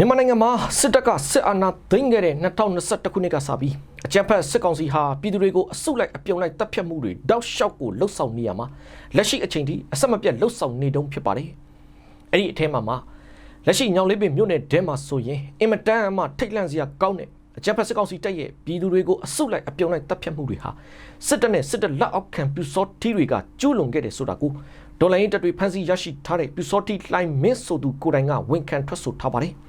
မြန်မာနိုင်ငံမှာစစ်တပ်ကစစ်အာဏာသိမ်းခဲ့တဲ့2021ခုနှစ်ကစပြီးအကြမ်းဖက်စစ်ကောင်စီဟာပြည်သူတွေကိုအစုလိုက်အပြုံလိုက်တပ်ဖြတ်မှုတွေတောက်လျှောက်ကိုလှုပ်ဆောင်နေရမှာလက်ရှိအချိန်ထိအဆက်မပြတ်လှုပ်ဆောင်နေတုန်းဖြစ်ပါတယ်။အဲ့ဒီအထဲမှာမှလက်ရှိညောင်လေးပင်မြို့နယ်တဲမှာဆိုရင်အင်မတန်မှထိတ်လန့်စရာကောင်းတဲ့အကြမ်းဖက်စစ်ကောင်စီတပ်ရဲ့ပြည်သူတွေကိုအစုလိုက်အပြုံလိုက်တပ်ဖြတ်မှုတွေဟာစစ်တပ်နဲ့စစ်တပ်လက်အောက်ခံပြူစောတီတွေကကျူးလွန်ခဲ့တယ်ဆိုတာကိုဒေါ်လာရင်းတပ်တွေဖမ်းဆီးရရှိထားတဲ့ပြူစောတီလှိုင်းမင်းဆိုသူကိုယ်တိုင်ကဝန်ခံထွက်ဆိုထားပါတယ်။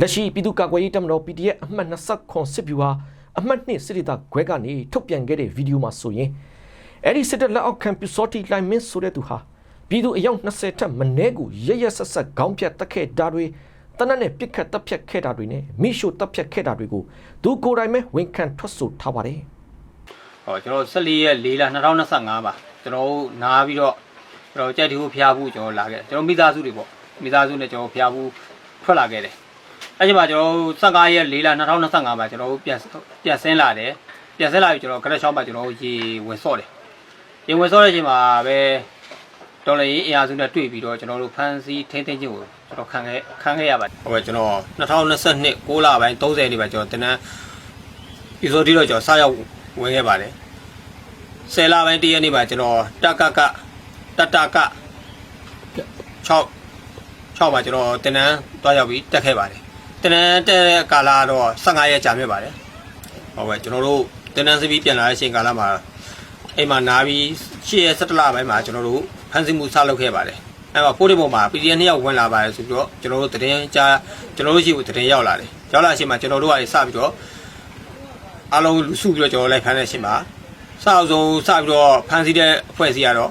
လက်ရှိပြည်သူ့ကာကွယ်ရေးတပ်မတော် PDF အမှတ်29စစ်ဗျူဟာအမှတ်2စစ်ဒေသခွဲကနေထုတ်ပြန်ခဲ့တဲ့ဗီဒီယိုမှာဆိုရင်အဲ့ဒီစစ်တပ်လက်အောက်ခံပြူစောတိလိုင်းမင်းဆိုတဲ့သူဟာပြည်သူအယောက်20ထက်မနည်းကိုရရဆက်ဆက်ခေါင်းဖြတ်တက်ခဲ့တာတွေတနက်နဲ့ပြစ်ခတ်တက်ဖြတ်ခဲ့တာတွေနဲ့မိရှို့တက်ဖြတ်ခဲ့တာတွေကိုသူကိုယ်တိုင်ပဲဝန်ခံထွက်ဆိုထားပါတယ်ဟောကျွန်တော်14ရက်4လ2025ပါကျွန်တော်တို့နားပြီးတော့ကျွန်တော်ကြက်တီကိုဖျားဖို့ကျွန်တော်လာခဲ့ကျွန်တော်မိသားစုတွေပေါ့မိသားစုနဲ့ကျွန်တော်ဖျားဖို့ထွက်လာခဲ့တယ် အဲ့ဒီမှာကျွန်တော်15ရက်4လ2025ပါကျွန်တော်ပြန်ပြန်ဆင်းလာတယ်ပြန်ဆင်းလာပြီးကျွန်တော်ကရက်ရှောင်းမှာကျွန်တော်ရေဝင်ဆော့တယ်ရေဝင်ဆော့တဲ့အချိန်မှာပဲတော်လည်းအင်အားစုနဲ့တွေ့ပြီးတော့ကျွန်တော်တို့ဖန်စီထင်းထင်းချင်းကိုကျွန်တော်ခံခဲ့ခံခဲ့ရပါတယ်ဟုတ်ကဲ့ကျွန်တော်2022 6လပိုင်း30နေ့ပါကျွန်တော်တင်တန်းဒီဆိုဒီတော့ကျွန်တော်စရောက်ဝင်ခဲ့ပါတယ်ဆယ်လပိုင်းတရက်နေ့မှာကျွန်တော်တက်ကကတတက6 6မှာကျွန်တော်တင်နန်းတွားရောက်ပြီးတက်ခဲ့ပါတယ် တင်နန်းတက်တဲ့ကာလကတော့15ရက်ကြာမြင့်ပါတယ်ဟုတ်ကဲ့ကျွန်တော်တို့တင်နန်းစပြီးပြန်လာတဲ့အချိန်ကာလမှာအိမ်မှာနားပြီး10ရက်17လပိုင်းမှာကျွန်တော်တို့ဖန်ဆင်းမှုစလုပ်ခဲ့ပါတယ်အဲ့မှာဖိုးတဲ့ပုံမှာ PDF နှစ်ယောက်ဝင်လာပါတယ်ဆိုပြီးတော့ကျွန်တော်တို့တရင်ကြားကျွန်တော်တို့ရှိကိုတရင်ရောက်လာတယ်ရောက်လာအချိန်မှာကျွန်တော်တို့ကစပြီးတော့အားလုံးလူစုပြီးတော့ကျွန်တော်လိုက်ဖမ်းတဲ့အချိန်မှာစအောင်ဆုံးစပြီးတော့ဖန်စီတဲ့အဖွဲ့အစည်းကတော့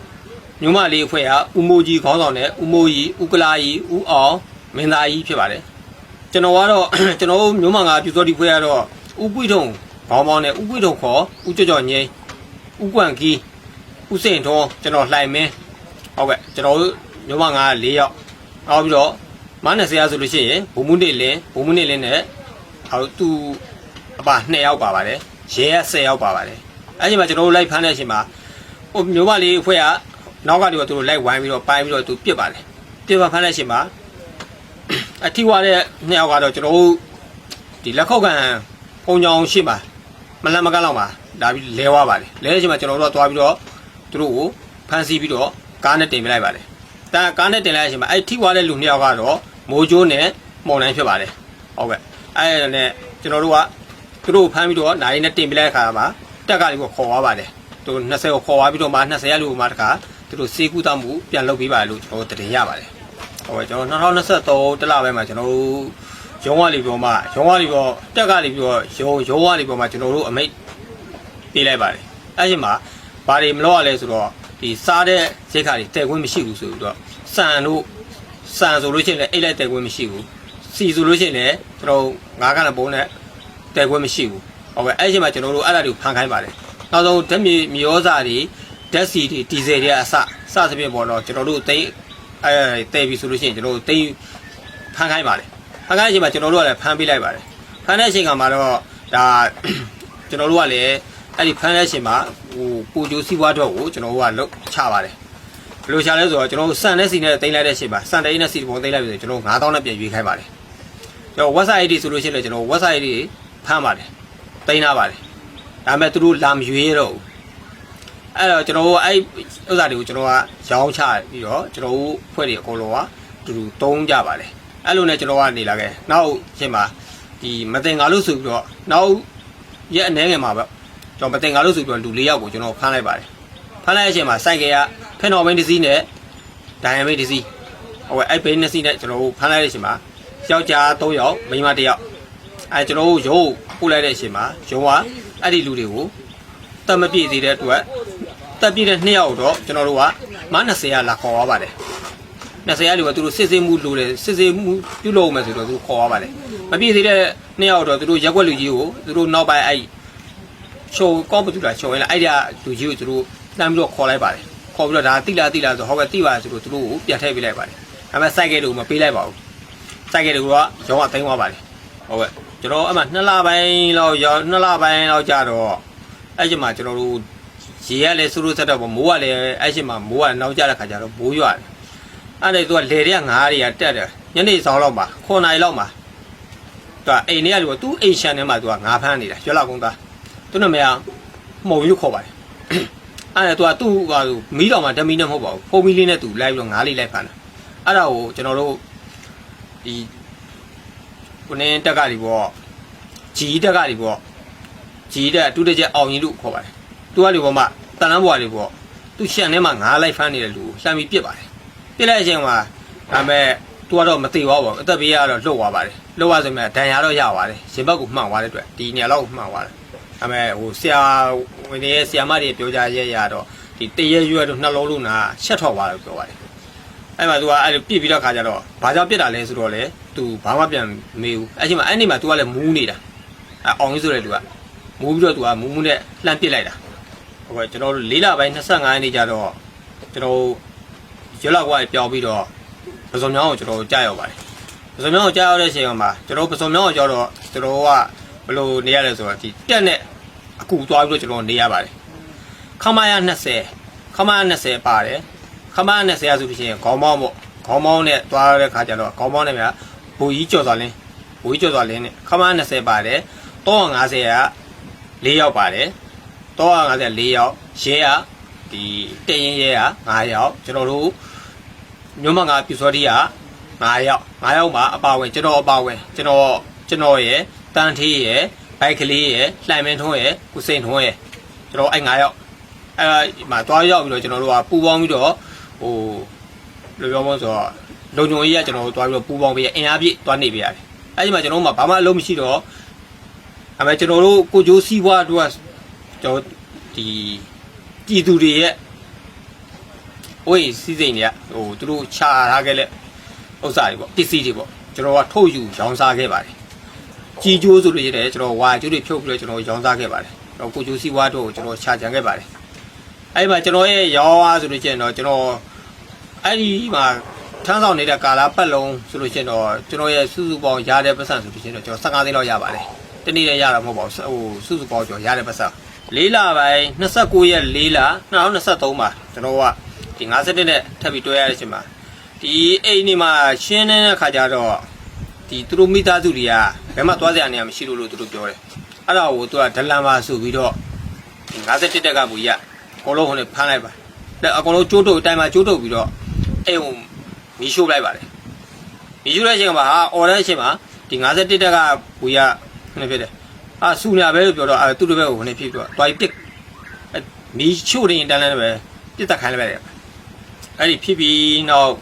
မြို့မလေးအဖွဲ့ကဦးမိုးကြီးခေါင်းဆောင်တဲ့ဦးမိုးကြီးဦးကလာကြီးဦးအောင်မင်းသားကြီးဖြစ်ပါတယ် ကျွန်တော်ကတော့ကျွန်တော်တို့မြို့မကပြူစောဒီဖွဲ့ကတော့ဦးပွိထုံခေါင်းပေါင်းနဲ့ဦးပွိထုံခေါ်ဦးကြော့ကြော့ငိမ့်ဦးကွန့်ကီးဦးစိန်ထွန်းကျွန်တော်လှိုင်မင်းဟုတ်ကဲ့ကျွန်တော်တို့မြို့မက၄ယောက်နောက်ပြီးတော့မနက်ဆရာဆိုလို့ရှိရင်ဘုံမှုနေလင်းဘုံမှုနေလင်းနဲ့ဟောသူအပါ2ယောက်ပါပါတယ်ရဲက10ယောက်ပါပါတယ်အဲ့ဒီမှာကျွန်တော်တို့လိုက်ဖမ်းတဲ့အချိန်မှာဟိုမျိုးမလေးအဖွဲ့ကနောက်ကတူကသူတို့လိုက်ဝိုင်းပြီးတော့ပိုင်းပြီးတော့သူပြစ်ပါလေပြစ်ပါဖမ်းတဲ့အချိန်မှာ အထီဝါတဲ့နှစ်ယောက်ကတော့ကျွန်တော်တို့ဒီလက်ခုပ်ကန်ပုံကြောင်ရှိမှာမလန်မကန်းလောက်မှာလာပြီးလဲဝါပါလေလဲတဲ့အချိန်မှာကျွန်တော်တို့ကသွားပြီးတော့သူတို့ကိုဖမ်းဆီးပြီးတော့ကားနဲ့တင်ပြလိုက်ပါလေတာကားနဲ့တင်လိုက်တဲ့အချိန်မှာအဲ့ထီဝါတဲ့လူနှစ်ယောက်ကတော့မိုးကျိုးနဲ့မော်နိုင်ဖြစ်ပါတယ်ဟုတ်ကဲ့အဲ့ဒါနဲ့ကျွန်တော်တို့ကသူတို့ကိုဖမ်းပြီးတော့နိုင်နဲ့တင်ပြလိုက်တဲ့အခါမှာတက်ကလေးကိုခေါ်သွားပါတယ်သူ20ကိုခေါ်သွားပြီးတော့မှ20ရလူမှတခါသူတို့စေကူတောက်မှုပြန်လုပ်ပေးပါလို့ကျွန်တော်တို့တင်ရပါတယ် ဟုတ်ကဲ့ကျွန်တော်2023တလပိုင်းမှာကျွန်တော်တို့ရုံးဝါလီပြောမှာရုံးဝါလီပြောတက်ကလေးပြောရုံးရုံးဝါလီပြောမှာကျွန်တော်တို့အမိတ်ပေးလိုက်ပါတယ်အဲ့ဒီမှာဘာတွေမလုပ်ရလဲဆိုတော့ဒီစားတဲ့ဈေးခါတွေတဲခွင့်မရှိဘူးဆိုပြီးတော့စံတို့စံဆိုလို့ရှိရင်လည်းအိတ်လိုက်တဲခွင့်မရှိဘူးစီဆိုလို့ရှိရင်လည်းကျွန်တော်ငါးကလည်းပုံးနဲ့တဲခွင့်မရှိဘူးဟုတ်ကဲ့အဲ့ဒီမှာကျွန်တော်တို့အဲ့ဒါတွေကိုဖန်ခိုင်းပါတယ်နောက်ဆုံးဓာတ်မြေမြေဩဇာတွေဓာတ်စီတွေဒီဇယ်တွေအစစသဖြင့်ပေါ့တော့ကျွန်တော်တို့တိတ် အဲတဲပြီဆိုလို့ရှိရင်ကျွန်တော်တို့တိတ်ဖန်ခိုင်းပါတယ်ဖန်ခိုင်းအချိန်မှာကျွန်တော်တို့ကလည်းဖန်ပေးလိုက်ပါတယ်ဖန်တဲ့အချိန်ကမှတော့ဒါကျွန်တော်တို့ကလည်းအဲ့ဒီဖန်တဲ့အချိန်မှာဟိုပူဂျိုးစီးပွားတော့ကိုကျွန်တော်တို့ကလုတ်ချပါတယ်ဘယ်လိုချလဲဆိုတော့ကျွန်တော်တို့စံနဲ့စီနဲ့တင်လိုက်တဲ့အချိန်မှာစံတိန်နဲ့စီပုံတင်လိုက်ပြီဆိုကျွန်တော်9000နဲ့ပြန်ရွေးခိုင်းပါတယ်ကျွန်တော် website ID ဆိုလို့ရှိရင်လည်းကျွန်တော် website ID ဖမ်းပါတယ်တိန်းထားပါတယ်ဒါပေမဲ့သူတို့လာမရွေးတော့ဘူး အဲ့တော့ကျွန်တော်တို့အဲ့ဥစ္စာတွေကိုကျွန်တော်ကရောင်းချပြီးတော့ကျွန်တော်တို့ဖွဲ့တွေအကုန်လုံးကတူတူတုံးကြပါတယ်အဲ့လိုနဲ့ကျွန်တော်ကနေလာခဲ့နောက်ရှင်မှာဒီမတင်ငါလို့ဆိုပြီးတော့နောက်ရက်အနေငယ်မှာပဲကျွန်တော်မတင်ငါလို့ဆိုပြီးတော့လူ၄ယောက်ကိုကျွန်တော်ဖမ်းလိုက်ပါတယ်ဖမ်းလိုက်တဲ့အချိန်မှာစိုက်ကရဖက်နော်ဘိန်းတစ်စီးနဲ့ဒိုင်ယမိတ်တစ်စီးဟုတ်ကဲ့အဲ့ဘိန်းနှစ်စီးနဲ့ကျွန်တော်တို့ဖမ်းလိုက်တဲ့အချိန်မှာယောက်ျား၃ယောက်မိန်းမ၁ယောက်အဲကျွန်တော်တို့ရုံးပို့လိုက်တဲ့အချိန်မှာရုံးကအဲ့ဒီလူတွေကိုတက်မပြည့်သေးတဲ့အတွက် တက်ပြည့်တဲ့နှစ်ယောက်တော့ကျွန်တော်တို့ကမ20ရလာခေါ်သွားပါတယ်20ရလူကသူတို့စစ်စစ်မှုလိုတယ်စစ်စစ်မှုပြုလုပ်မယ်ဆိုတော့သူခေါ်သွားပါတယ်မပြည့်သေးတဲ့နှစ်ယောက်တော့သူတို့ရက်ွက်လူကြီးကိုသူတို့နောက်ပိုင်းအဲ့ချိုကောပတူလာချိုရင်လားအဲ့ဒီလူကြီးကိုသူတို့တမ်းပြီးတော့ခေါ်လိုက်ပါတယ်ခေါ်ပြီးတော့ဒါတိလာတိလာဆိုဟုတ်ကဲ့တိပါဆိုတော့သူတို့ကိုပြန်ထည့်ပေးလိုက်ပါတယ်ဒါပေမဲ့စိုက်ကဲတို့မပေးလိုက်ပါဘူးစိုက်ကဲတို့ကရုံးကသိမ်းသွားပါတယ်ဟုတ်ကဲ့ကျွန်တော်အမှနှစ်လပိုင်းလောက်ရောက်နှစ်လပိုင်းလောက်ကြာတော့အဲ့ဒီမှာကျွန်တော်တို့ ရေကလည်းစူးစူးဆက်တော့ပေါ့မိုးကလည်းအဲ့ဒီမှာမိုးကနောက်ကျတဲ့ခါကျတော့မိုးရွာတယ်အဲ့ဒါသူကလေတွေကငါးတွေကတက်တယ်ညနေဆောင်လောက်မှာ9နာရီလောက်မှာသူကအိမ်ထဲကလူကသူ့အိမ်ရှန်ထဲမှာသူကငါဖမ်းနေတာရွက်လောက်ကုန်းသားသူ့နာမည်ကမှုံရုပ်ခေါ်ပါတယ်အဲ့ဒါသူကသူ့ဟာသူမီးတော်မှာဓမီနဲ့မဟုတ်ပါဘူးဖုန်းမီးလေးနဲ့သူလိုက်ပြီးတော့ငါးလေးလိုက်ဖမ်းတာအဲ့ဒါကိုကျွန်တော်တို့ဒီကိုနေတက်ကတွေပေါ့ဂျီတက်ကတွေပေါ့ဂျီတက်အတူတကျအောင်ရင်လို့ခေါ်ပါတယ် သူကလေပေါ်မှာတန်လန်းဘွားတွေပေါ့သူရှန်ထဲမှာငါးလိုက်ဖမ်းနေတဲ့လူကိုလှမ်းပြီးပြစ်ပါတယ်ပြစ်လိုက်တဲ့အချိန်မှာဒါပေမဲ့သူကတော့မသိသွားပါဘူးအသက်ဘေးကတော့လွတ်သွားပါတယ်လွတ်သွားဆိုမြဲဒဏ်ရာတော့ရပါတယ်ရင်ဘက်ကိုမှန်သွားတဲ့အတွက်ဒီနေရာလောက်ကိုမှန်သွားတယ်ဒါပေမဲ့ဟိုဆရာဝင်နေတဲ့ဆရာမတွေပြောကြရဲရတော့ဒီတရက်ရွက်တို့နှလုံးလုံးနာရှက်ထွက်သွားတယ်ပြောပါတယ်အဲ့မှာသူကအဲ့လိုပြစ်ပြီးတော့ခါကြတော့ဘာကြောင့်ပြစ်တာလဲဆိုတော့လေသူဘာမှပြန်မေးဘူးအဲ့ချိန်မှာအဲ့နေမှာသူကလည်းမူးနေတာအဲ့အောင်ကြီးဆိုတဲ့သူကမူးပြီးတော့သူကမူးမူးနဲ့လှမ်းပစ်လိုက်တာ ဟုတ်ကဲ့ကျွန်တော်တို့၄လပိုင်း25ရက်နေ့ကျတော့ကျွန်တော်ရွက်လောက်ကွာပြောင်းပြီးတော့ပစုံမြောင်းကိုကျွန်တော်ကြားရောက်ပါတယ်ပစုံမြောင်းကိုကြားရောက်တဲ့အချိန်မှာကျွန်တော်ပစုံမြောင်းကိုကြောတော့ကျွန်တော်ကဘယ်လိုနေရလဲဆိုတော့ဒီတက်နဲ့အကူသွားပြီးတော့ကျွန်တော်နေရပါတယ်ခမရ20ခမရ20ပါတယ်ခမရ20ရဆိုလို့ရှိရင်ခေါင်းမောင်းပေါ့ခေါင်းမောင်းနဲ့သွားရတဲ့ခါကျတော့ခေါင်းမောင်းနဲ့မြဘူကြီးကြော်သွားလင်းဘူကြီးကြော်သွားလင်းနဲ့ခမရ20ပါတယ်350က4ယောက်ပါတယ် 350 4ယောက်ရဲကဒီတရင်ရဲက9ယောက်ကျွန်တော်တို့မြို့မငါပြူစောတိက9ယောက်9ယောက်မှာအပါဝင်ကျွန်တော်အပါဝင်ကျွန်တော်ကျွန်တော်ရယ်တန်ထေးရယ်ဘိုက်ကလေးရယ်လှိုင်မင်းထွန်းရယ်ကုစိန်ထွန်းရယ်ကျွန်တော်အဲ့9ယောက်အဲ့မှာတွားရောက်ပြီးတော့ကျွန်တော်တို့ကပူပေါင်းပြီးတော့ဟိုလိုပြောမို့ဆိုတော့လုံခြုံရေးကကျွန်တော်တို့တွားပြီးတော့ပူပေါင်းပြီးအင်အားပြည့်တွားနေပြရတယ်အဲ့ဒီမှာကျွန်တော်တို့မှာဘာမှအလုပ်မရှိတော့အမေကျွန်တော်တို့ကိုကြိုးစီးပွားတို့က ကျွန်တော်ဒီပြည်သူတွေရဲ့။ဝေးစီးစိမ်တွေကဟိုသူတို့ခြာထားခဲ့တဲ့ဥစ္စာတွေပေါ့ပစ္စည်းတွေပေါ့ကျွန်တော်ကထုတ်ယူရောင်းစားခဲ့ပါတယ်။ကြီးကျိုးဆိုလို့ရတယ်ကျွန်တော်ဝါကျိုးတွေဖြုတ်ပြီးတော့ကျွန်တော်ရောင်းစားခဲ့ပါတယ်။တော့ကိုကျိုးစီးပွားတို့ကိုကျွန်တော်ခြာကြံခဲ့ပါတယ်။အဲဒီမှာကျွန်တော်ရဲ့ရောင်းအားဆိုလို့ရှိရင်တော့ကျွန်တော်အဲ့ဒီမှာထမ်းဆောင်နေတဲ့ကာလာပတ်လုံးဆိုလို့ရှိရင်တော့ကျွန်တော်ရဲ့စုစုပေါင်းရတဲ့ပတ်စံဆိုလို့ရှိရင်တော့ကျွန်တော်15သိန်းလောက်ရပါတယ်။တနေ့လည်းရတာမဟုတ်ပါဘူးဟိုစုစုပေါင်းကျွန်တော်ရတဲ့ပတ်စံ ၄လပိုင်း29ရက်၄လ2023မှာကျွန်တော်ကဒီ51နဲ့ထပ်ပြီးတွဲရတဲ့အချိန်မှာဒီအိမ်ဒီမှာရှင်းနေတဲ့ခါကျတော့ဒီသူတို့မိသားစုတွေကဘယ်မှသွားစရာနေရာမရှိလို့လို့သူတို့ပြောတယ်အဲ့ဒါကိုသူကဒလန်ပါဆိုပြီးတော့ဒီ51တက်ကဘူကြီးကအကုန်လုံးဟိုနဲ့ဖမ်းလိုက်ပါလက်အကုန်လုံးကျိုးတုပ်အတိုင်းမှာကျိုးတုပ်ပြီးတော့အိမ်ကိုမီးရှို့လိုက်ပါတယ်မီးရှို့တဲ့အချိန်မှာဟာအော်တဲ့အချိန်မှာဒီ51တက်ကဘူကြီးကဟိုနဲ့ဖြစ်တယ် အာစူညာပဲလို့ပြောတော့အဲသူတို့ဘက်ကိုဟိုနဲ့ဖြစ်ပြီးတော့တွားပြီးပစ်မီးရှို့နေတန်းတန်းပဲပြစ်တက်ခိုင်းလိုက်ပါတယ် အဲ့ဒီဖြစ်ပြီးနောက်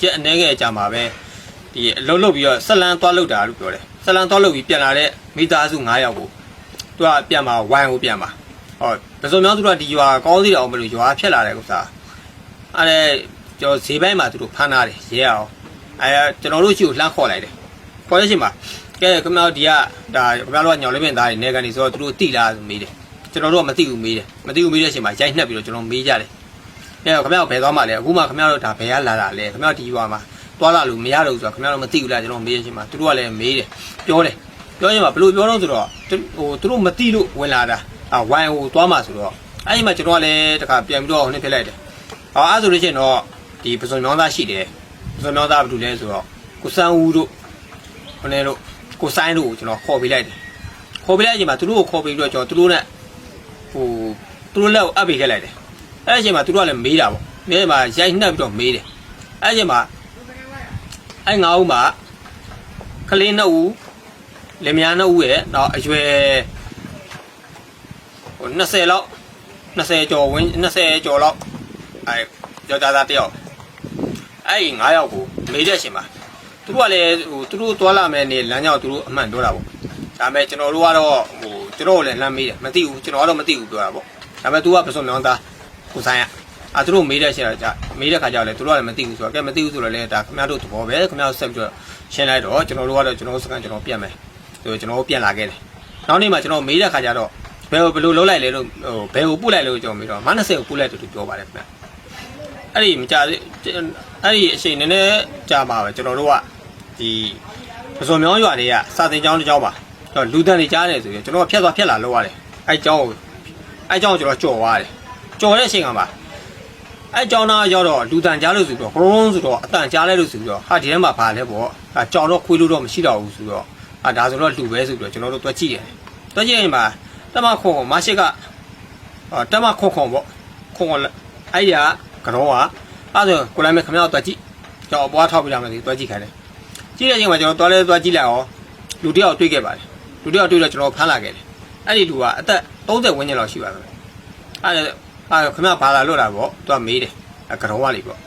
ကျက်အနေငယ်အကြမှာပဲဒီအလုံးလုံးပြီးတော့ဆက်လန်းသွားလောက်တာလို့ပြောတယ်ဆက်လန်းသွားလောက်ပြီးပြန်လာတဲ့မိသားစု9ယောက်ကိုသူကပြန်มาဝိုင်းကိုပြန်มาဟောပစုံများသူတို့ကဒီရွာကောင်းသေးတယ်အောင်မလို့ရွာဖြတ်လာတဲ့ဥစ္စာအဲ့ဒါကျော်ဈေးပိုင်းမှာသူတို့ဖမ်းထားတယ်ရဲအောင်အဲကျွန်တော်တို့ရှိကိုလှမ်းခေါ်လိုက်တယ်ခေါ်တဲ့ချိန်မှာ ကဲခမောက်ဒီကဒါခမောက်တို့ကညောင်လေးပင်သားတွေနေကန်နေဆိုတော့သူတို့တိလားဆိုမေးတယ်ကျွန်တော်တို့ကမသိဘူးမေးတယ်မသိဘူးမေးတဲ့အချိန်မှာရိုက်နှက်ပြီးတော့ကျွန်တော်မေးကြတယ်။အဲခင်ဗျားတို့ဘယ်သွားမှလဲအခုမှခင်ဗျားတို့ဒါဘယ်ကလာတာလဲခင်ဗျားတို့ဒီရွာမှာသွားလာလို့မရတော့ဘူးဆိုတော့ခင်ဗျားတို့မသိဘူးလားကျွန်တော်မေးရချင်းမှာသူတို့ကလည်းမေးတယ်ပြောတယ်ပြောရင်မှာဘယ်လိုပြောတော့ဆိုတော့သူဟိုသူတို့မသိလို့ဝင်လာတာအာဝိုင်းဟိုသွားမှဆိုတော့အဲ့ဒီမှာကျွန်တော်ကလည်းတခါပြန်ပြီးတော့ဟိုနေ့ဖြစ်လိုက်တယ်။ဟောအဲ့ဆိုလို့ရှိရင်တော့ဒီပစုံမြောင်းသားရှိတယ်ပစုံမြောင်းသားဘာလို့လဲဆိုတော့ကိုစန်းဦးတို့ဟိုနေ့တို့ ကိုဆိုင်တို့ကိုကျွန်တော်ခေါ်ပေးလိုက်တယ်ခေါ်ပေးလိုက်အချိန်မှာသူတို့ကိုခေါ်ပေးပြီးတော့ကျွန်တော်သူတို့နဲ့ဟိုသူတို့လက်ကိုအပ်ပေးခဲ့လိုက်တယ်အဲ့ဒီအချိန်မှာသူတို့ကလည်းမေးတာပေါ့မေးမှာရိုက်နှက်ပြီးတော့မေးတယ်အဲ့ဒီအချိန်မှာအဲ့ငါးဦးမှာကလေးနှစ်ဦးလင်မယားနှစ်ဦးရဲ့တော့အရွယ်ဟို20လောက်20ကျော်ဝင်း20ကျော်လောက်အဲယောက်ျားသားတစ်ယောက်အဲ့ဒီ9ယောက်ကိုမေးတဲ့အချိန်မှာ သူတို့ကလည်းဟိုသူတို့သွားလာမယ်နေလမ်းကြောင်းသူတို့အမှန်ပြောတာပေါ့ဒါပေမဲ့ကျွန်တော်တို့ကတော့ဟိုကျွန်တော်တို့လည်းလမ်းမေးတယ်မသိဘူးကျွန်တော်ကတော့မသိဘူးပြောတာပေါ့ဒါပေမဲ့ तू ကပစုံမြောင်းသားကိုဆိုင်ရအာသူတို့မေးတဲ့ရှင်းတော့ကြမေးတဲ့ခါကျတော့လေသူတို့ကလည်းမသိဘူးဆိုတော့ကဲမသိဘူးဆိုတော့လေဒါခင်ဗျားတို့သဘောပဲခင်ဗျားတို့ဆက်ပြီးတော့ရှင်းလိုက်တော့ကျွန်တော်တို့ကတော့ကျွန်တော်တို့စကန်ကျွန်တော်ပြန်မယ်ဆိုတော့ကျွန်တော်တို့ပြန်လာခဲ့တယ်နောက်နေ့မှာကျွန်တော်မေးတဲ့ခါကျတော့ဘယ်ဘယ်လိုလုပ်လိုက်လဲလို့ဟိုဘယ်ကိုပို့လိုက်လို့ကျွန်တော်မေးတော့မ20ကိုပို့လိုက်တယ်သူပြောပါတယ်ခင်ဗျအဲ့ဒီမကြသေးအဲ့ဒီအချိန်နည်းနည်းကြာမှာပဲကျွန်တော်တို့က ဒီပစုံမြောင်းရွာတွေကစာတင်ကျောင်းတစ်ကျောင်းပါလူတန်းတွေကြားတယ်ဆိုရင်ကျွန်တော်ကဖြတ်သွားဖြတ်လာလောက်ရတယ်အဲ့ကျောင်းကိုအဲ့ကျောင်းကိုကျွန်တော်ကြော်သွားတယ်ကြော်တဲ့အချိန်ကမှာအဲကြောင်းသားရောက်တော့လူတန်ကြားလို့ဆိုပြီးတော့ဘုံဆိုတော့အတန်ကြားလဲလို့ဆိုပြီးတော့ဟာဒီထဲမှာဘာလဲပေါ့အာကြောင်တော့ခွေးလို့တော့မရှိတော့ဘူးဆိုတော့အာဒါဆိုတော့လူပဲဆိုပြီးတော့ကျွန်တော်တို့တွက်ကြည့်တယ်တွက်ကြည့်ရင်မှာတမခွန်မရှိကအာတမခွန်ခွန်ပေါ့ခွန်ခွန်အဲ့ရကတော့ကအဲ့ဆိုကိုလိုက်မဲ့ခမရတွက်ကြည့်ကျွန်တော်အပွားထောက်ပြလာမယ်ဒီတွက်ကြည့်ခိုင်းတယ် ကြည့်တဲ့အချိန်မှာကျွန်တော်တွက်လဲတွက်ကြည့်လိုက်အောင်လူတယောက်တွေ့ခဲ့ပါတယ်လူတယောက်တွေ့တော့ကျွန်တော်ဖမ်းလာခဲ့တယ်အဲ့ဒီလူကအသက်30ဝန်းကျင်လောက်ရှိပါပဲအဲ့အဲ့ခမရဘာလာလွတ်တာပေါ့သူကမေးတယ်အကတော့ကလေးပေါ့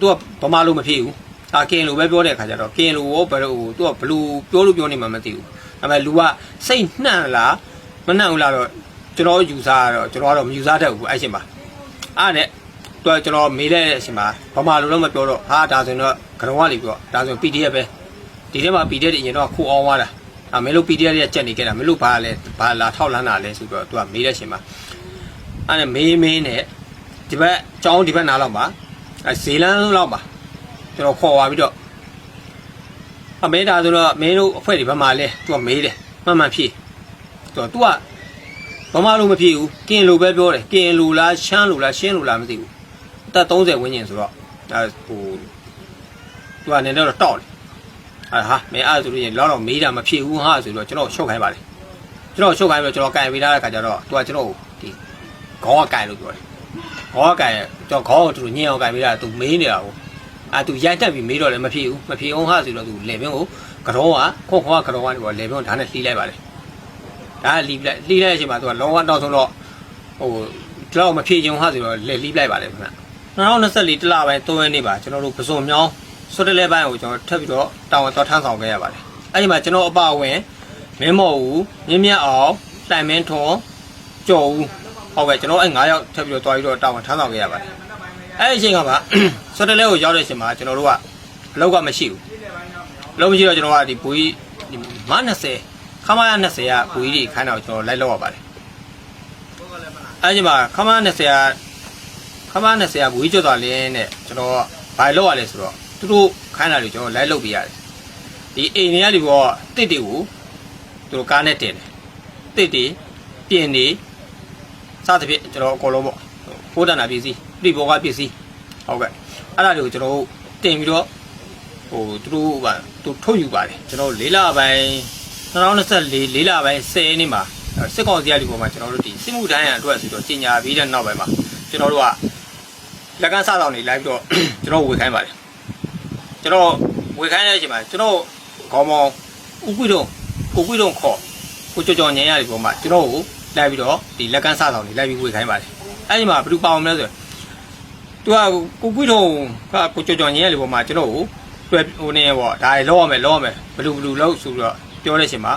သူကဗမာလိုမဖြစ်ဘူးအာကင်လိုပဲပြောတဲ့အခါကျတော့ကင်လိုရောဘယ်လိုသူကဘလူပြောလို့ပြောနေမှမသိဘူးဒါပေမဲ့လူကစိတ်နှံ့လားမနှံ့ဘူးလားတော့ကျွန်တော်ယူစားတော့ကျွန်တော်ကတော့မယူစားတတ်ဘူးအဲ့ရှင်ပါအားနဲ့ သူကကျွန်တော်မေးလိုက်တဲ့အရှင်ပါဗမာလိုတော့မပြောတော့ဟာဒါဆိုရင်တော့ကရုံးကလေးပြောဒါဆိုရင် PDF ပဲဒီထဲမှာ PDF တွေအရင်တော့ခိုးအောင်သွားတာအမေလို့ PDF တွေကကြက်နေခဲ့တာမလို့ဘာလဲဘာလာထောက်လန်းတာလဲဆိုတော့သူကမေးတဲ့အရှင်ပါအဲ့နဲ့မေးမေးနဲ့ဒီဘက်ကျောင်းဒီဘက်နားလောက်မှာအဲဇေလန်းလောက်ပါကျွန်တော်ခေါ်သွားပြီးတော့အမေဒါဆိုတော့မင်းတို့အဖွဲ့တွေဘယ်မှာလဲသူကမေးတယ်မှန်မှန်ဖြေသူကသူကဘာမှလို့မဖြေဘူးကင်လိုပဲပြောတယ်ကင်လိုလားရှမ်းလိုလားရှင်းလိုလားမသိဘူးအ သက်30ဝန်းကျင်ဆိုတော့အဲဟိုသူကနေတော့တောက်တယ်အဲဟာမင်းအဲ့ဒါဆိုလို့ရင်လောက်တော့မေးတာမဖြေဘူးဟာဆိုတော့ကျွန်တော်ရှုပ်ခိုင်းပါတယ်ကျွန်တော်ရှုပ်ခိုင်းပြီးတော့ကျွန်တော်ကန်ပေးထားတဲ့ခါကျတော့သူကကျွန်တော်ဒီခေါင်းကကန်လို့ပြောတယ်ခေါင်းကင်တော့ခေါင်းကိုသူတို့ညင်အောင်ကင်ပေးတာသူမေးနေတာကိုအာသူရိုက်တက်ပြီးမေးတော့လည်းမဖြစ်ဘူးမဖြစ်အောင်ဟာဆိုတော့သူလေပြင်းကိုကတော့ကခွန်ခွားကတော့ကနေပေါ့လေပြင်းဓာတ်နဲ့လှီးလိုက်ပါလေဒါကလှီးလိုက်လှီးလိုက်တဲ့အချိန်မှာသူကလောကနောက်ဆုံးတော့ဟိုဒီလောက်မဖြစ်ချင်ဟာဆိုတော့လေလှီးလိုက်ပါလေခင်ဗျ 2024တလပိုင်း3ရက်နေ့ပါကျွန်တော်တို့ပစုံမြောင်းဆွတ်တလဲပိုင်းကိုကျွန်တော်ထပ်ပြီးတော့တာဝန်တော်ထမ်းဆောင်ခဲ့ရပါတယ်အဲ့ဒီမှာကျွန်တော်အပအဝင်မင်းမော်ဦးမြင်းမြတ်အောင်တိုင်မင်းထွန်းကျော်ဦးဟုတ်ကဲ့ကျွန်တော်အဲ့9ယောက်ထပ်ပြီးတော့တွားပြီးတော့တာဝန်ထမ်းဆောင်ခဲ့ရပါတယ်အဲ့ဒီအချိန်ကမှဆွတ်တလဲကိုရောက်တဲ့အချိန်မှာကျွန်တော်တို့ကအလောက်ကမရှိဘူးအလောက်မရှိတော့ကျွန်တော်ကဒီဘူကြီးဒီမ20ခမရ20ကဘူကြီးတွေခိုင်းတာကိုကျွန်တော်လိုက်လောက်ရပါတယ်အဲ့ဒီမှာခမရ20က ခမရ20ကဘူကြီးကျွတ်သွားလင်းနဲ့ကျွန်တော်ဘာလောက်ရလဲဆိုတော့သူတို့ခိုင်းတာတွေကျွန်တော်လိုက်လောက်ပြရတယ်ဒီအိမ်တွေကဒီဘောတစ်တွေကိုသူတို့ကားနဲ့တင်တယ်တစ်တွေပြင်တွေစသဖြင့်ကျွန်တော်အကုန်လုံးပေါ့ဖိုးတန်တာပစ္စည်းပြိဘောကပစ္စည်းဟုတ်ကဲ့အဲ့ဒါတွေကိုကျွန်တော်တင်ပြီးတော့ဟိုသူတို့ကသူထုတ်ယူပါတယ်ကျွန်တော်၄လပိုင်း2024၄လပိုင်း10နေ့မှာစစ်ကောင်စီရဒီပေါ်မှာကျွန်တော်တို့ဒီစစ်မှုထမ်းရန်အတွက်ဆိုတော့ကြီးညာပြီးတဲ့နောက်ပိုင်းမှာကျွန်တော်တို့က လက်ကန်းစားဆောင်နေလိုက်ပြီးတော့ကျွန်တော်ဝေခိုင်းပါတယ်ကျွန်တော်ဝေခိုင်းတဲ့အချိန်မှာကျွန်တော်ခေါင်းမောင်းဥကွိတော့ကိုကွိတော့ခေါ်ကိုကြော်ကြော်ညင်ရဒီပေါ်မှာကျွန်တော်ကိုလိုက်ပြီးတော့ဒီလက်ကန်းစားဆောင်တွေလိုက်ပြီးဝေခိုင်းပါတယ်အဲ့ဒီမှာဘယ်သူပါအောင်မလဲဆိုသူကကိုကွိထုံကကိုကြော်ကြော်ညင်းရလေပေါ်မှာကျွန်တော်ကိုတွဲဟိုနေပေါ့ဒါလည်းလောက်ရမယ်လောက်ရမယ်ဘလူဘလူလောက်ဆိုပြီးတော့ပြောတဲ့အချိန်မှာ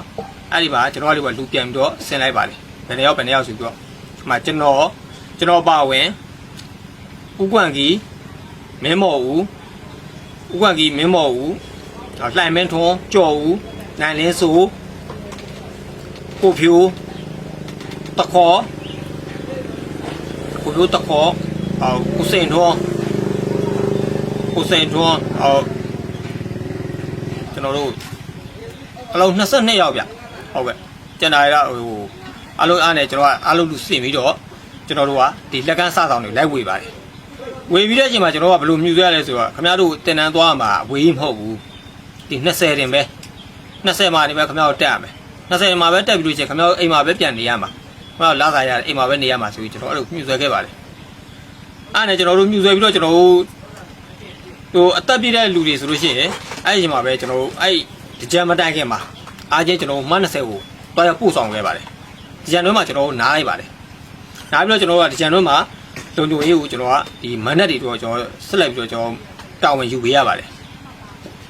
အဲ့ဒီမှာကျွန်တော်ကလေးကလူပြန်ပြီးတော့ဆင်းလိုက်ပါတယ်ဘယ်နှယောက်ဘယ်နှယောက်ဆိုပြီးတော့ဒီမှာကျွန်တော်ကျွန်တော်ပါဝင် ဦးကွန်ကီမင်းမော်ဦးဦးကွန်ကီမင်းမော်ဦးလှိုင်မင်းထွန်းကြော်ဦးနိုင်လင်းစိုးကိုဖြူတခေါ်ကိုဖြူတခေါ်အော်ကိုစိန်ထွန်းကိုစိန်ထွန်းအော်ကျွန်တော်တို့အလုံး22ယောက်ဗျဟုတ်ကဲ့ကျန်တာရဟိုအလုံးအားနဲ့ကျွန်တော်ကအလုံးလူစင်ပြီးတော့ကျွန်တော်တို့ကဒီလက်ကမ်းစဆောင်တွေလိုက်ဝေပါတယ် ဝေပြီးတဲ့အချိန်မှာကျွန်တော်ကဘယ်လိုမြူဆွဲရလဲဆိုတော့ခင်ဗျားတို့တင်တန်းသွားမှာဝေးမဟုတ်ဘူးဒီ20တင်ပဲ20မှာနေပဲခင်ဗျားတို့တက်ရမယ်20မှာပဲတက်ပြီးလို့ချင်းခင်ဗျားတို့အိမ်မှာပဲပြန်နေရမှာဟောလာစားရတယ်အိမ်မှာပဲနေရမှာဆိုပြီးကျွန်တော်အဲ့လိုမြှူဆွဲခဲ့ပါတယ်အဲ့နဲ့ကျွန်တော်တို့မြှူဆွဲပြီးတော့ကျွန်တော်တို့ဟိုအသက်ပြည့်တဲ့လူတွေဆိုလို့ရှိရင်အဲ့ဒီချိန်မှာပဲကျွန်တော်တို့အဲ့ဒီကြံမတိုင်ခင်မှာအားချင်းကျွန်တော်တို့မ20ကိုတွားရပို့ဆောင်ခဲ့ပါတယ်ဒီကြံတွင်းမှာကျွန်တော်တို့နားလိုက်ပါတယ်နားပြီးတော့ကျွန်တော်တို့ကဒီကြံတွင်းမှာ လုံခြုံရေးကိုကျွန်တော်ကဒီမန်နက်တွေတော့ကျွန်တော်ဆက်လိုက်ပြီးတော့ကျွန်တော်တာဝန်ယူပေးရပါတယ်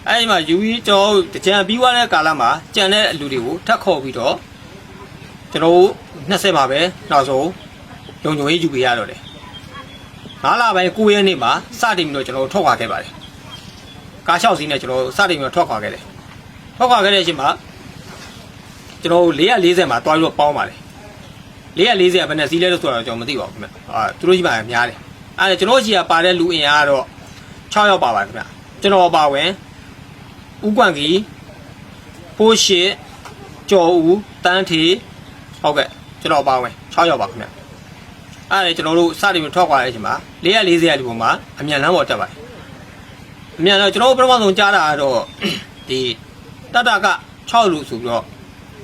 အဲ့ဒီမှာယူပြီးကျွန်တော်တို့ကြံပြီးသွားတဲ့ကာလမှာကြံတဲ့လူတွေကိုထပ်ခေါ်ပြီးတော့ကျွန်တော်တို့20ပါပဲနောက်ဆုံးလုံခြုံရေးယူပေးရတော့တယ်9လပိုင်း9ရက်နေ့မှာစတင်ပြီးတော့ကျွန်တော်တို့ထွက်ခွာခဲ့ပါတယ်ကားလျှောက်စီးနဲ့ကျွန်တော်တို့စတင်ပြီးတော့ထွက်ခွာခဲ့တယ်ထွက်ခွာခဲ့တဲ့အချိန်မှာကျွန်တော်တို့440မှာတွားပြီးတော့ပေါင်းပါတယ် 440ကဘယ်နဲ့စီးလဲလို့ဆိုတော့ကျွန်တော်မသိပါဘူးခင်ဗျအာသူတို့ကြီးပါများတယ်အဲ့ဒါကျွန်တော်ကြီးကပါတဲ့လူအင်အားကတော့6ယောက်ပါပါခင်ဗျကျွန်တော်ပါဝင်ဥကွန့်ကြီးဖိုးရှိကျော်ဦးတန်းထီဟုတ်ကဲ့ကျွန်တော်ပါဝင်6ရောက်ပါခင်ဗျအဲ့ဒါကျွန်တော်တို့စတင်ပြီးထွက်ခွာတဲ့အချိန်မှာ440ရာဒီပုံမှာအမြန်လမ်းပေါ်တက်ပါတယ်အမြန်တော့ကျွန်တော်တို့ပထမဆုံးကြားတာကတော့ဒီတတက6လူဆိုပြီးတော့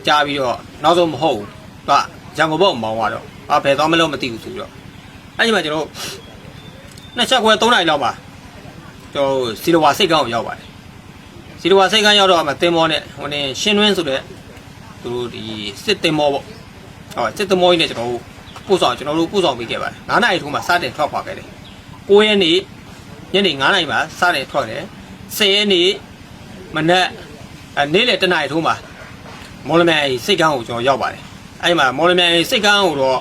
ကြားပြီးတော့နောက်ဆုံးမဟုတ်ဘူးသူက ရန်ကုန်ဘက်ကိုမောင်းသွားတော့အာဘယ်သွားမလို့မသိဘူးဆိုပြီးတော့အဲ့ဒီမှာကျွန်တော်နှစ်ချက်ခွဲ3နိုင်လောက်ပါကျွန်တော်စီလဝါစိတ်ကောင်းကိုရောက်ပါတယ်စီလဝါစိတ်ကောင်းရောက်တော့အမှတင်မောနဲ့ဟိုနေရှင်းတွင်းဆိုတဲ့သူတို့ဒီစစ်တင်မောပေါ့ဟောစစ်တင်မောကြီးနဲ့ကျွန်တော်တို့ပို့ဆောင်ကျွန်တော်တို့ပို့ဆောင်ပေးခဲ့ပါတယ်9နိုင်ထိုးမှာစတင်ထွက်ခွာခဲ့တယ်9ရက်နေ့ညနေ9နိုင်မှာစတင်ထွက်တယ်10ရက်နေ့မနက်အဲနေ့လေတနာရီထိုးမှာမော်လမြိုင်စိတ်ကောင်းကိုကျွန်တော်ရောက်ပါတယ် အဲ့ဒီမှာမော်လမြိုင်စိတ်ကောင်းကိုတော့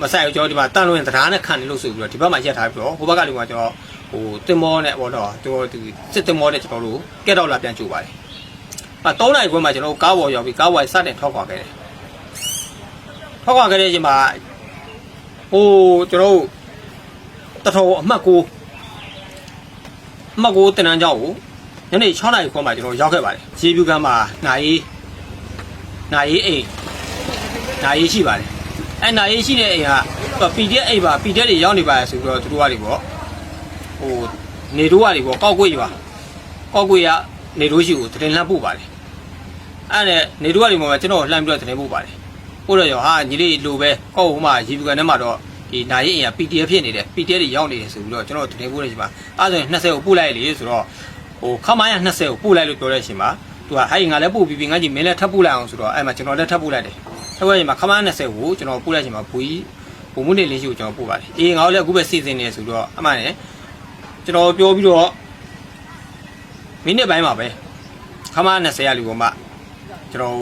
မဆိုင်ဘူးကျွန်တော်ဒီမှာတန်လွင်တရားနဲ့ခံနေလို့ဆိုပြီးတော့ဒီဘက်မှာရက်ထားပြီးတော့ဟိုဘက်ကလူကကျွန်တော်ဟိုတင်မောနဲ့ပေါ့တော့ကျွန်တော်ဒီစစ်တင်မောနဲ့ကျွန်တော်တို့ကက်တော့လာပြန်ကြိုပါတယ်အဲ3နိုင်ခွဲမှာကျွန်တော်ကားပေါ်ရောက်ပြီးကားပေါ်စတင်ထောက်ခွာခဲ့တယ်ထောက်ခွာခဲ့တဲ့အချိန်မှာဟိုကျွန်တော်တို့တထောအမှတ်ကိုအမှတ်ကိုတင်နန်းကြောက်ကိုညနေ6နိုင်ခွဲမှာကျွန်တော်ရောက်ခဲ့ပါတယ်ရေပြူကမ်းမှာနိုင်နိုင်အိမ် နိုင်ရှိပါတယ်အဲ့နိုင်ရှိတဲ့အိမ်က PDF အိမ်ပါ PDF တွေရောက်နေပါတယ်ဆိုပြီးတော့သူတို့ကတွေပေါ့ဟိုနေတို့ကတွေပေါ့ကောက်ကွေးပါကောက်ကွေးကနေတို့ရှိကိုတရင်လှမ်းပို့ပါတယ်အဲ့နဲ့နေတို့ကတွေမှာကျွန်တော်လှမ်းပြီးတော့တရင်ပို့ပါတယ်ပို့တော့ရောဟာညီလေးလိုပဲကောက်ဟိုမှာရေပြူကန်ထဲမှာတော့ဒီနိုင်အိမ်က PDF ဖြစ်နေတယ် PDF တွေရောက်နေတယ်ဆိုပြီးတော့ကျွန်တော်တရင်ပို့တဲ့အချိန်မှာအဲ့ဆိုရင်20ကိုပို့လိုက်လေဆိုတော့ဟိုခမိုင်းက20ကိုပို့လိုက်လို့ပြောတဲ့အချိန်မှာသူကဟဲ့ငါလည်းပို့ပြီးပြီငါကြီးမင်းလည်းထပ်ပို့လိုက်အောင်ဆိုတော့အဲ့မှာကျွန်တော်လည်းထပ်ပို့လိုက်တယ် ထပ်ပို့ရင်မှာခမိုင်း20ကိုကျွန်တော်ပို့လိုက်ချိန်မှာဘူကြီးဘုံမှုနေလေးရှိကိုကျွန်တော်ပို့ပါတယ်အေးငါတို့လည်းအခုပဲစီစဉ်နေဆိုတော့အမှန်နဲ့ကျွန်တော်ပြောပြီးတော့မိနစ်ပိုင်းမှာပဲခမိုင်း20ရလူပေါ်မှာကျွန်တော်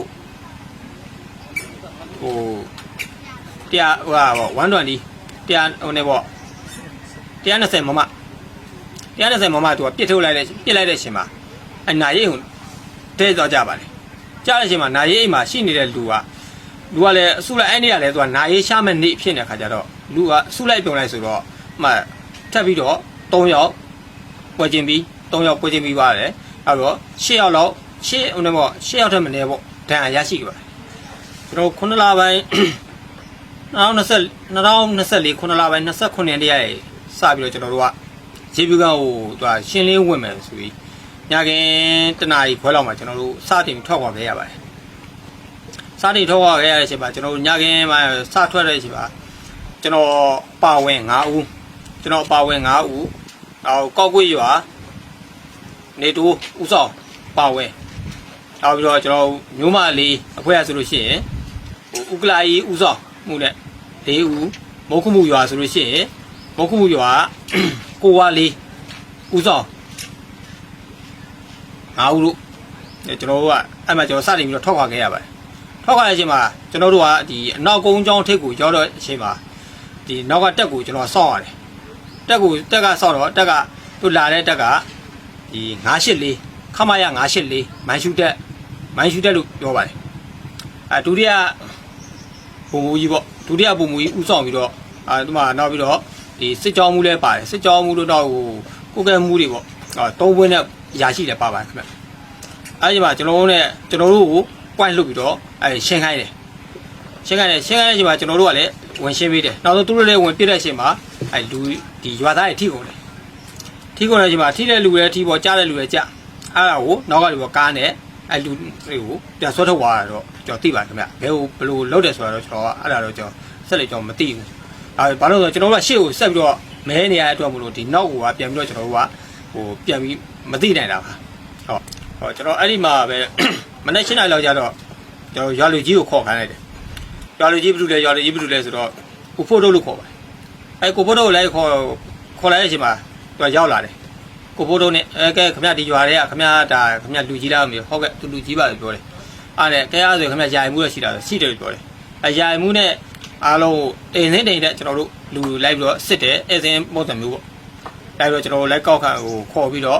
ဟိုတရားဟိုဟာပေါ့120တရားဟိုနေပေါ့120မမ120မမသူကပြစ်ထုတ်လိုက်တဲ့ပြစ်လိုက်တဲ့ရှင်မှာအနာရိတ်ဟိုတဲတော့ကြပါလေကြားတဲ့ရှင်မှာနာရိတ်အိမ်မှာရှိနေတဲ့လူက လူကလည်းအစုလိုက်အဲ့နေရလဲသူကနာရိတ်ရှာမဲ့နေဖြစ်နေတဲ့ခါကျတော့လူကအစုလိုက်ပြုံလိုက်ဆိုတော့မှထပ်ပြီးတော့3ယောက်ပွဲချင်းပြီး3ယောက်ပွဲချင်းပြီးပါတယ်အဲ့တော့6ယောက်လောက်6ဟိုနေပေါ့6ယောက်ထက်မနည်းပေါ့ဒဏ်ရာရရှိခဲ့ပါတယ်ကျွန်တော်9လပိုင်း2020 2024 9လပိုင်း29ရက်နေ့ရစပြီးတော့ကျွန်တော်တို့ကရေပြူကဟိုသူကရှင်းလင်းဝင်မယ်ဆိုပြီးညကင်တနာရီခွဲလောက်မှာကျွန်တော်တို့စတင်ထွက်ခွာခဲ့ရပါတယ် စတင်ထွက်ခွာခဲ့ရတဲ့အချိန်မှာကျွန်တော်တို့ညကင်မှာစထွက်တဲ့အချိန်မှာကျွန်တော်ပါဝင်9ဦးကျွန်တော်ပါဝင်9ဦးနောက်ကောက်ကွေးရွာနေတူဦးဆောင်ပါဝင်နောက်ပြီးတော့ကျွန်တော်မျိုးမလေးအဖွဲ့ရဆိုလို့ရှိရင်ဟိုဥကလာကြီးဦးဆောင်မှုနဲ့၄ဦးမုတ်ခမှုရွာဆိုလို့ရှိရင်မုတ်ခမှုရွာကိုဝါလေးဦးဆောင်ငါဦးတို့အဲကျွန်တော်တို့ကအဲ့မှာကျွန်တော်စတင်ပြီးတော့ထောက်ခွာခဲ့ရပါတယ် ထောက်ခွာတဲ့အချိန်မှာကျွန်တော်တို့ကဒီအနောက်ကုန်းကျောင်းထိပ်ကိုရောက်တော့အချိန်မှာဒီနောက်ကတက်ကိုကျွန်တော်ဆောက်ရတယ်တက်ကိုတက်ကဆောက်တော့တက်ကသူလာတဲ့တက်ကဒီ984ခမရ984မိုင်းရှူတက်မိုင်းရှူတက်လို့ပြောပါတယ်အဲဒုတိယဘုံမူကြီးပေါ့ဒုတိယဘုံမူကြီးဥဆောင်ပြီးတော့အဲဒီမှာနောက်ပြီးတော့ဒီစစ်ကြောင်းမှုလည်းပါတယ်စစ်ကြောင်းမှုတို့တော့ဟိုကိုကဲမှုတွေပေါ့အဲသုံးဝင်းနဲ့ရာရှိလည်းပါပါတယ်ခင်ဗျအဲဒီမှာကျွန်တော်တို့နဲ့ကျွန်တော်တို့ကို point လုပ်ပြီးတော့အဲရှင်းခိုင်းတယ်ရှင်းခိုင်းတယ်ရှင်းခိုင်းတဲ့အချိန်မှာကျွန်တော်တို့ကလည်းဝင်ရှင်းပေးတယ်နောက်ဆုံးသူတို့လည်းဝင်ပြတဲ့အချိန်မှာအဲလူဒီရွာသားတွေထိကုန်တယ်ထိကုန်တဲ့အချိန်မှာထိတဲ့လူလည်းထိပေါ်ကြားတဲ့လူလည်းကြားအဲ့ဒါကိုနောက်ကလူကကားနဲ့အဲလူတွေကိုပြန်ဆွဲထုတ်သွားတာတော့ကျွန်တော်သိပါတယ်ခင်ဗျဘယ်ဟိုဘယ်လိုလုပ်တယ်ဆိုတာတော့ကျွန်တော်ကအဲ့ဒါတော့ကျွန်တော်ဆက်လက်ကျွန်တော်မသိဘူးအဲဘာလို့လဲဆိုတော့ကျွန်တော်တို့ကရှေ့ကိုဆက်ပြီးတော့မဲနေရတဲ့အတွက်မလို့ဒီနောက်ကပြန်ပြီးတော့ကျွန်တော်တို့ကဟိုပြန်ပြီးမသိနိုင်တာပါဟုတ်ဟောကျွန်တော်အဲ့ဒီမှာပဲ မနေ့ရှင်းနိုင်လောက်ကြတော့ကျွန်တော်ရွာလူကြီးကိုခေါ်ခိုင်းလိုက်တယ်ရွာလူကြီးဘယ်သူလဲရွာလူကြီးဘယ်သူလဲဆိုတော့ကိုဖို့တို့လို့ခေါ်ပါတယ်အဲကိုဖို့တို့ကိုလည်းခေါ်ခေါ်လိုက်တဲ့အချိန်မှာသူကရောက်လာတယ်ကိုဖို့တို့နဲ့အဲကဲခမရဒီရွာတွေကခမရဒါခမရလူကြီးလားမဟုတ်ကဲ့သူလူကြီးပါလို့ပြောတယ်အားနဲ့ကဲအားဆိုခမရယာယီမှုရရှိတာရှိတယ်လို့ပြောတယ်အဲယာယီမှုနဲ့အားလုံးတိန်စင်းတိန်တဲ့ကျွန်တော်တို့လူလိုက်ပြီးတော့စစ်တယ်အဲစင်းပုံစံမျိုးပေါ့လိုက်ပြီးတော့ကျွန်တော်တို့လိုက်ကောက်ခံဟိုခေါ်ပြီးတော့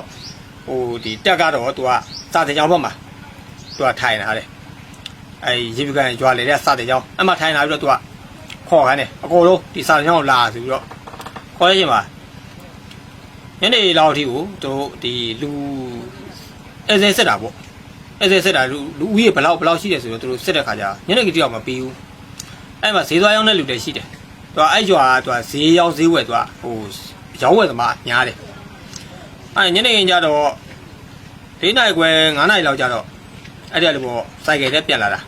ဟိုဒီတက်ကတော့သူကစာတင်ကြောင်းဘက်မှာ သူကထိုင်လာတယ်အဲရေပကန်ရွာလေတဲ့စာတင်ကြောင်းအဲ့မှာထိုင်လာပြီးတော့သူကခေါ်ခိုင်းတယ်အကုန်လုံးဒီစာတင်ကြောင်းကိုလာဆိုပြီးတော့ခေါ်ရခြင်းပါညနေလောက်အထိကိုသူဒီလူအဲစဲစစ်တာပေါ့အဲစဲစစ်တာလူလူဦးရေဘယ်လောက်ဘယ်လောက်ရှိတယ်ဆိုတော့သူတို့စစ်တဲ့ခါကျညနေကြီးတယောက်မပြီးဘူးအဲ့မှာဈေးသွားရောက်တဲ့လူတွေရှိတယ်သူကအဲ့ရွာကသူကဈေးရောက်ဈေးဝယ်သူကဟိုရောင်းဝယ်သမားများတယ်အဲ့ညနေခင်းကျတော့၄နိုင်ခွဲ9နိုင်လောက်ကြတော့ အဲ့ဒီလိုပေါ့စိုက်ကယ်နဲ့ပြန်လာတာ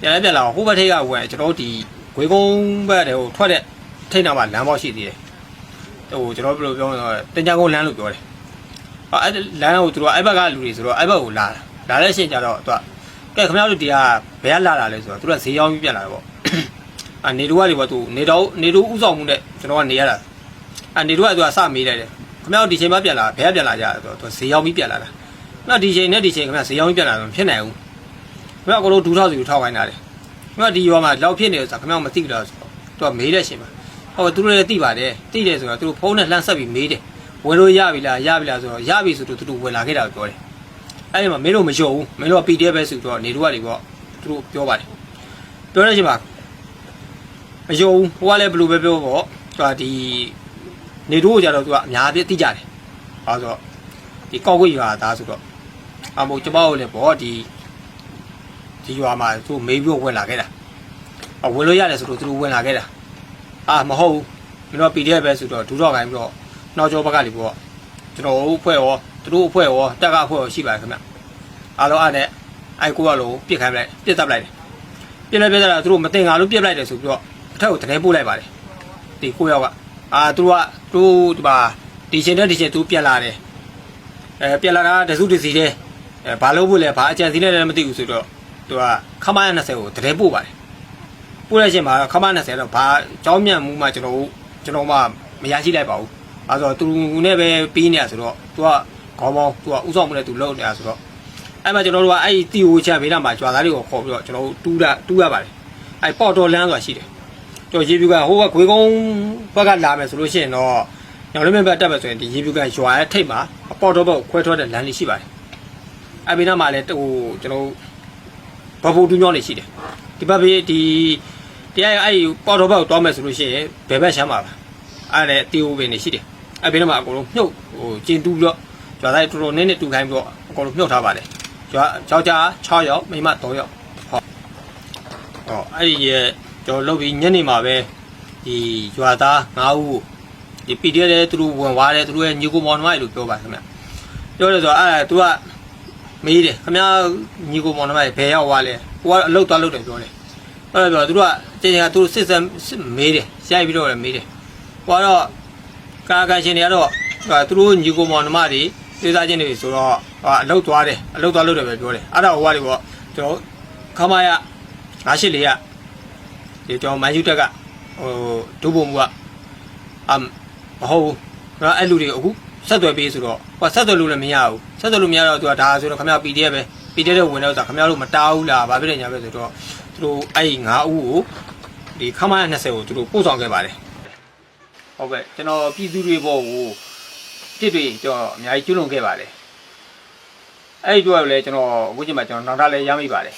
ပြန်လဲပြန်လာဟိုဘက်ထိပ်ကဝင်ကျွန်တော်တို့ဒီဂွေကုန်းဘက်တဲ့ဟိုထွက်တဲ့ထိပ်နာမှာလမ်းပေါက်ရှိသေးတယ်ဟိုကျွန်တော်ဘယ်လိုပြောမလဲတင်ကြကုန်းလမ်းလို့ပြောတယ်ဟောအဲ့လမ်းကိုသူတို့အဲ့ဘက်ကလူတွေဆိုတော့အဲ့ဘက်ကိုလာတာလာတဲ့ရှင်ကြတော့သူကကဲခင်ဗျားတို့ဒီကဘယ်ကလာတာလဲဆိုတော့သူတို့ကဈေးရောင်းပြီးပြန်လာတယ်ပေါ့အာနေတူကနေပေါ့သူနေတော့နေတူဥဆောင်မှုနဲ့ကျွန်တော်ကနေရတာအာနေတူကသူကစမေးလိုက်တယ်ခင်ဗျားတို့ဒီချိန်မှပြန်လာဘယ်ကပြန်လာကြလဲဆိုတော့သူဈေးရောင်းပြီးပြန်လာတာ။ နောက်ဒီချိန်နဲ့ဒီချိန်ခင်ဗျာဈေးရောင်းပြလာတော့မဖြစ်နိုင်ဘူး။ခင်ဗျာအကုန်လုံးဒူးထောက်စီကိုထောက်ခိုင်းတာလေ။ခင်ဗျာဒီရွာမှာလောက်ဖြစ်နေလို့ဆိုခင်ဗျာမသိကြတော့ဆိုတော့သူကမေးတဲ့ချိန်မှာဟောသူတို့လည်းသိပါတယ်။သိတယ်ဆိုတော့သူတို့ဖုန်းနဲ့လှမ်းဆက်ပြီးမေးတယ်။ဝင်လို့ရပြီလားရပြီလားဆိုတော့ရပြီဆိုတော့သူတို့ဝင်လာခဲ့တာကိုပြောတယ်။အဲ့ဒီမှာမင်းတို့မယုံဘူး။မင်းတို့က PDF ပဲဆိုတော့နေတို့ကနေပေါ့သူတို့ပြောပါတယ်။ပြောတဲ့ချိန်မှာမယုံဘူး။ဟိုကလည်းဘယ်လိုပဲပြောပေါ့။သူကဒီနေတို့ကကြတော့သူကအများကြီးသိကြတယ်။ဘာလို့ဆိုတော့ဒီကောက်ကွေ့ရွာသားဆိုတော့ အမို့ကျမတို့လည်းပေါ့ဒီဒီရွာမှာသူမေးပြီးဝင်လာခဲ့တာအဝင်လို့ရတယ်ဆိုတော့သူတို့ဝင်လာခဲ့တာအာမဟုတ်ဘူးမင်းတို့ PDF ပဲဆိုတော့ဒူးတော့ခိုင်းပြီးတော့နောက်ကျောဘက်ကလေပေါ့ကျွန်တော်တို့အဖွဲ့ရောသူတို့အဖွဲ့ရောတက်ကအဖွဲ့ရောရှိပါတယ်ခင်ဗျအားလုံးအားနဲ့အိုက်ကိုကလုံးပြစ်ခိုင်းလိုက်ပြစ်တပ်လိုက်တယ်ပြစ်လိုက်ပြစ်တပ်တာသူတို့မတင်ငါလို့ပြစ်လိုက်တယ်ဆိုပြီးတော့အထက်ကိုတနေပို့လိုက်ပါတယ်ဒီကိုယောက်ကအာသူတို့ကသူတို့ဒီမှာဒီချိန်နဲ့ဒီချိန်သူပြန်လာတယ်အဲပြန်လာတာတစုတစီတဲ့ အဲဘာလုပ်ဖို့လဲဘာအကြံစီလဲလည်းမသိဘူးဆိုတော့သူကခမရ20ကိုတရေပို့ပါတယ်ပို့ရခြင်းမှာခမရ20တော့ဘာအကြောင်းမြန်မှုမှကျွန်တော်ကျွန်တော်မှမရရှိလိုက်ပါဘူးအဲဆိုတော့သူနဲ့ပဲပြီးနေရဆိုတော့သူကခေါင်းပေါင်းသူကဥဆောင်မှုနဲ့သူလုပ်နေတာဆိုတော့အဲ့မှာကျွန်တော်တို့ကအဲ့ဒီတီဟိုချဘေးနားမှာကြွာသားတွေကိုခေါ်ပြီးတော့ကျွန်တော်တို့တူးတာတူးရပါတယ်အဲ့ပေါ့တော်လန်းဆိုတာရှိတယ်ကျော်ရေပြူကဟိုကခွေကုန်းဘက်ကလာမယ်ဆိုလို့ရှိရင်တော့ညောင်လေးမြတ်ဘက်တက်မယ်ဆိုရင်ဒီရေပြူကရွာရဲ့ထိပ်မှာအပေါ့တော်ဘက်ကိုခွဲထွက်တဲ့လမ်းလေးရှိပါတယ် အဘိနာမှာလည်းဟိုကျွန်တော်ဘဘိုတူးညောင်းနေရှိတယ်ဒီဘက်ဘေးဒီတရားရအဲ့ပေါ်တော့ဘက်ကိုတောင်းမယ်ဆိုလို့ရှိရင်ဘယ်ဘက်ရှမ်းမှာပါအဲ့ဒါတီယိုပင်နေရှိတယ်အဘိနာမှာအကုန်လုံးမြုပ်ဟိုကျင်တူးပြီးတော့ကျွာသားတော်တော်နည်းနည်းတူခိုင်းပြီးတော့အကုန်လုံးမြုပ်ထားပါတယ်ကျွာယောက်ျား6ယောက်မိန်းမ3ယောက်ဟုတ်ဟောအဲ့ဒီရဲ့ကျွန်တော်လုပ်ပြီးညနေမှာပဲဒီကျွာသား9ဦးဒီ PDF တဲ့သူတို့ဝင်သွားတယ်သူတို့ရဲ့ညီကိုမောင်နှမတွေလို့ပြောပါခင်ဗျပြောတယ်ဆိုတော့အဲ့ဒါ तू က မေးတယ်ခမညီကိုမောင်နှမဘယ်ရောက်သွားလဲကိုကအလုတ်သွားလုတ်တယ်ပြောတယ်အဲ့ဒါပြောသူတို့ကတင်တင်ကသူတို့စစ်စံမေးတယ်ရိုက်ပြီးတော့လည်းမေးတယ်ကိုကတော့ကာကာရှင်တွေကတော့သူတို့ညီကိုမောင်နှမတွေသိစားချင်းတွေဆိုတော့အလုတ်သွားတယ်အလုတ်သွားလုတ်တယ်ပဲပြောတယ်အဲ့ဒါဟိုကတွေပေါ့ကျွန်တော်ခမရငါရှိလေရဒီကျွန်တော်မန်ယူတက်ကဟိုဒုဘုံမှုကအမ်မဟုတ်ဘူးနော်အဲ့လူတွေအခု ဆက်သွယ်ပေးဆိုတော့ဟိုဆက်သွယ်လို့လည်းမရဘူးဆက်သွယ်လို့မရတော့သူကဒါဆိုတော့ခမရ PDF ပဲ PDF တဲ့ဝင်တော့ဆိုခမရတို့မတားဘူးလားဘာဖြစ်နေညာပဲဆိုတော့သူတို့အဲ့၅ဦးကိုဒီခမရ20ကိုသူတို့ပို့ဆောင်ခဲ့ပါတယ်ဟုတ်ကဲ့ကျွန်တော်ပြည်သူတွေဘောကိုတစ်တွေကျွန်တော်အများကြီးကျွလွန်ခဲ့ပါတယ်အဲ့ဒီတော့လည်းကျွန်တော်အခုချိန်မှာကျွန်တော်နောက်ထပ်လည်းရမိပါတယ်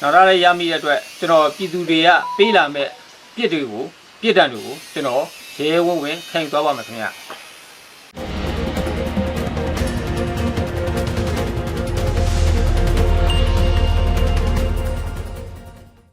နောက်ထပ်လည်းရမိတဲ့အတွက်ကျွန်တော်ပြည်သူတွေကပေးလာမဲ့ပြစ်တွေကိုပြစ်ဒဏ်တွေကိုကျွန်တော်ရဲဝုံဝင်ခံယူသွားပါမယ်ခင်ဗျာ